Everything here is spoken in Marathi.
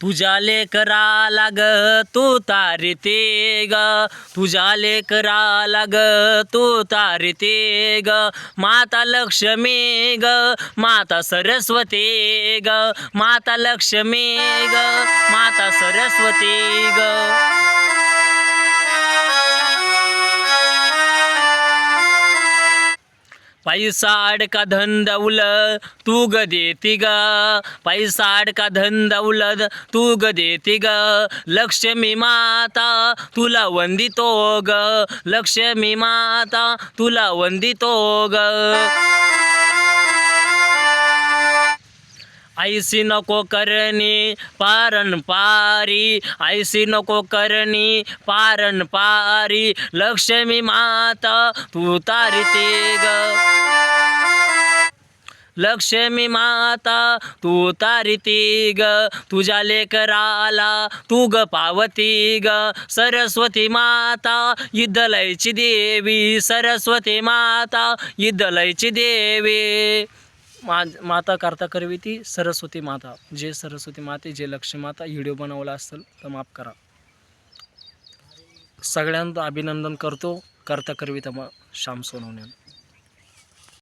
तुझ्या लेकरा लाग तू तारिते ग तुझ्या लेकरा लाग तू तारिते ग माता लक्ष्मी ग माता सरस्वती ग. माता लक्ष्मी ग माता सरस्वती ग. पैसा अडका धन दौलत तू ग देती ग. पैसा अडका धन दौलत तू ग देती ग. लक्ष्मी माता तुला वंदितो ग. लक्ष्मी माता तुला वंदितो ग. ऐसी नको करणी पारण पारी। ऐसी नको करणी पारण पारी। लक्ष्मी माता तू तारिते ग लक्ष्मी माता तू तारिती ग तुझ्या लेकराला तू ग पावती ग। सरस्वती माता इदलयची देवी। सरस्वती माता इदलयची देवी। मा माता करता करवी ती सरस्वती माता. जे सरस्वती माते जे लक्ष्मी माता व्हिडिओ बनवला असेल तर माफ करा. सगळ्यांना अभिनंदन करतो. करता करविता मग श्याम सोनवणे.